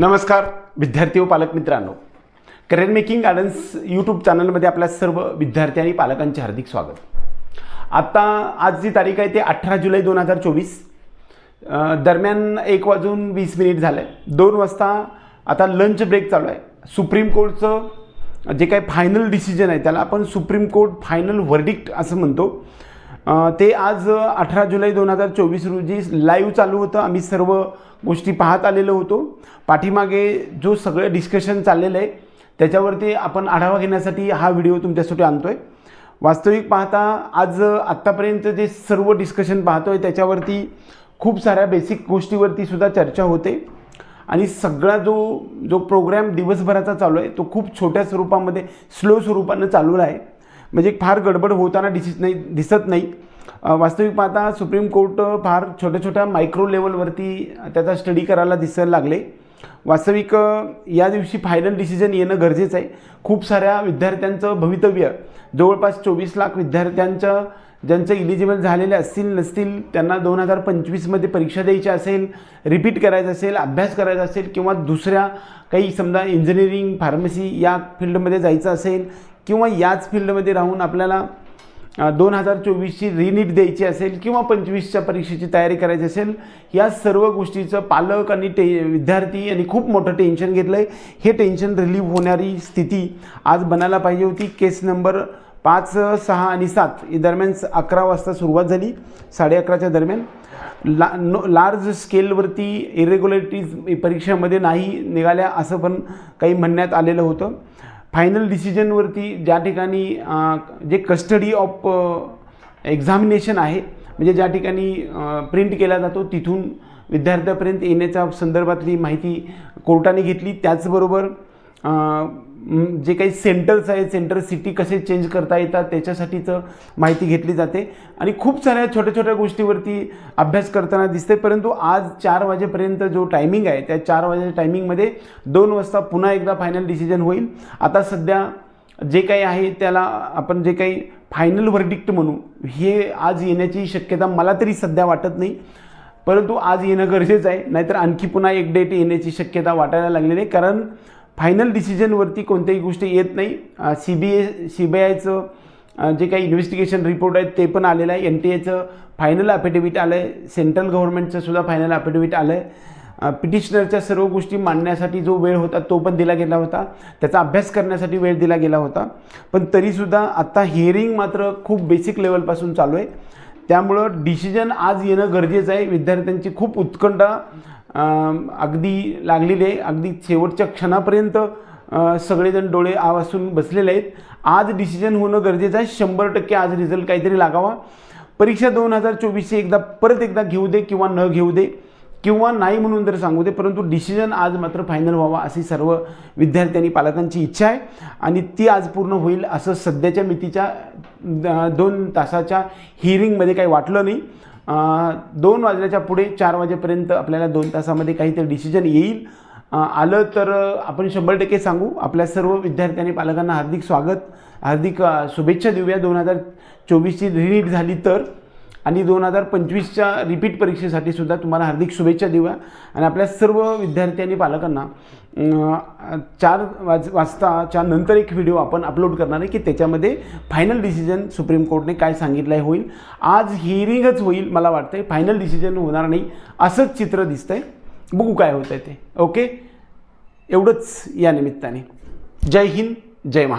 नमस्कार विद्यार्थी व पालक मित्रांनो. करिअर मेकिंग गार्डन्स यूट्यूब चॅनलमध्ये आपल्या सर्व विद्यार्थी आणि पालकांचे हार्दिक स्वागत. आता आज जी तारीख आहे ते अठरा जुलै दोन हजार चोवीस. दरम्यान एक वाजून वीस मिनिट झालं आहे दोन वाजता आता लंच ब्रेक चालू आहे. सुप्रीम कोर्टचं जे काही फायनल डिसिजन आहे त्याला आपण सुप्रीम कोर्ट फायनल वर्डिक्ट असं म्हणतो. ते आज अठरा जुलै दोन हजार चोवीस रोजी लाईव्ह चालू होतं. आम्ही सर्व गोष्टी पाहत आलेलो होतो. पाठीमागे जो सगळं डिस्कशन चाललेलं आहे त्याच्यावरती आपण आढावा घेण्यासाठी हा व्हिडिओ तुमच्यासाठी आणतो आहे वास्तविक पाहता आज आत्तापर्यंत जे सर्व डिस्कशन पाहतो आहे त्याच्यावरती खूप साऱ्या बेसिक गोष्टीवरती सुद्धा चर्चा होते. आणि सगळा जो जो प्रोग्रॅम दिवसभराचा चालू आहे तो खूप छोट्या स्वरूपामध्ये स्लो स्वरूपानं चालू आहे म्हणजे फार गडबड होताना दिसत नाही दिसत नाही. वास्तविक पाहता सुप्रीम कोर्ट फार छोट्या छोट्या मायक्रो लेवलवरती त्याचा स्टडी करायला दिसायला लागले. वास्तविक या दिवशी फायनल डिसिजन येणं गरजेचं आहे. खूप साऱ्या विद्यार्थ्यांचं भवितव्य. जवळपास चोवीस लाख विद्यार्थ्यांचं ज्यांचं इलिजिबल झालेले असतील नसतील त्यांना दोन हजार पंचवीसमध्ये परीक्षा द्यायची असेल रिपीट करायचं असेल अभ्यास करायचा असेल किंवा दुसऱ्या काही समजा इंजिनिअरिंग फार्मसी या फील्डमध्ये जायचं असेल किंवा याच फील्डमध्ये राहून आपल्याला दोन हजार चोवीसची रिनीट द्यायची असेल किंवा पंचवीसच्या परीक्षेची तयारी करायची असेल या सर्व गोष्टीचं पालक आणि टे विद्यार्थी यांनी खूप मोठं टेन्शन घेतलं आहे हे टेन्शन रिलीव्ह होणारी स्थिती आज बनायला पाहिजे होती. केस नंबर पाच सहा आणि सात या दरम्यान अकरा वाजता सुरुवात झाली साडे अकराच्या दरम्यान. ला नो लार्ज स्केलवरती इरेग्युलरिटीज परीक्षामध्ये नाही निघाल्या असं पण काही म्हणण्यात आलेलं होतं. फायनल डिसिजनवरती ज्या ठिकाणी जे कस्टडी ऑफ एक्झामिनेशन आहे म्हणजे ज्या ठिकाणी प्रिंट केला जातो तिथून विद्यार्थ्यापर्यंत येण्याच्या संदर्भातली माहिती कोर्टाने घेतली. त्याचबरोबर जे काही सेंटर्स आहेत सेंटर सिटी कसे चेंज करता येतात त्याच्यासाठीचं माहिती घेतली जाते. आणि खूप साऱ्या छोट्या छोट्या गोष्टीवरती अभ्यास करताना दिसते परंतु आज चार वाजेपर्यंत जो टायमिंग आहे त्या चार वाजेच्या टायमिंगमध्ये दोन वाजता पुन्हा एकदा फायनल डिसिजन होईल. आता सध्या जे काही आहे त्याला आपण जे काही फायनल वर्डिक्ट म्हणू हे आज येण्याची शक्यता मला तरी सध्या वाटत नाही. परंतु आज येणं गरजेचं आहे नाहीतर आणखी पुन्हा एक डेट येण्याची शक्यता वाटायला लागलेली आहे. कारण फायनल डिसिजनवरती कोणत्याही गोष्टी येत नाही. सी बी ए सी बी आयचं जे काही इन्व्हेस्टिगेशन रिपोर्ट आहेत ते पण आलेलं आहे. एन टी एचं फायनल ॲफिडेविट आलं आहे सेंट्रल गव्हर्नमेंटचं सुद्धा फायनल ॲफिडेविट आलं आहे पिटिशनरच्या सर्व गोष्टी मांडण्यासाठी जो वेळ होता तो पण दिला गेला होता. त्याचा अभ्यास करण्यासाठी वेळ दिला गेला होता. पण तरीसुद्धा आत्ता हिअरिंग मात्र खूप बेसिक लेवलपासून चालू आहे. त्यामुळं डिसिजन आज येणं गरजेचं आहे. विद्यार्थ्यांची खूप उत्कंठा अगदी लागलेली आहे. अगदी शेवटच्या क्षणापर्यंत सगळेजण डोळे आवासून बसलेले आहेत. आज डिसिजन होणं गरजेचं आहे. शंभर टक्के आज रिझल्ट काहीतरी लागावा. परीक्षा दोन हजार चोवीसची एकदा परत एकदा घेऊ दे किंवा न घेऊ दे. किंवा नाही म्हणून तर सांगू दे परंतु डिसिजन आज मात्र फायनल व्हावा अशी सर्व विद्यार्थ्यांनी पालकांची इच्छा आहे. आणि ती आज पूर्ण होईल असं सध्याच्या मितीच्या दोन तासाच्या हिअरिंगमध्ये काही वाटलं नाही. दोन वाजल्याच्या पुढे चार वाजेपर्यंत आपल्याला दोन तासामध्ये काहीतरी डिसिजन येईल. आलं तर आपण शंभर टक्के सांगू. आपल्या सर्व विद्यार्थ्यांनी पालकांना हार्दिक स्वागत हार्दिक शुभेच्छा देऊया. दोन हजार चोवीसची रिनीट झाली तर आणि दोन हजार पंचवीसच्या रिपीट परीक्षेसाठी सुद्धा तुम्हाला हार्दिक शुभेच्छा देऊया. आणि आपल्या सर्व विद्यार्थी आणि पालकांना चार वाज वाजताच्या नंतर एक व्हिडिओ आपण अपलोड करणार आहे की त्याच्यामध्ये फायनल डिसिजन सुप्रीम कोर्टने काय सांगितलं आहे होईल. आज हिअरिंगच होईल मला वाटतंय. फायनल डिसिजन होणार नाही असंच चित्र दिसतंय. बघू काय होतं आहे ते. ओके एवढंच या निमित्ताने. जय हिंद जय महाराष्ट्र.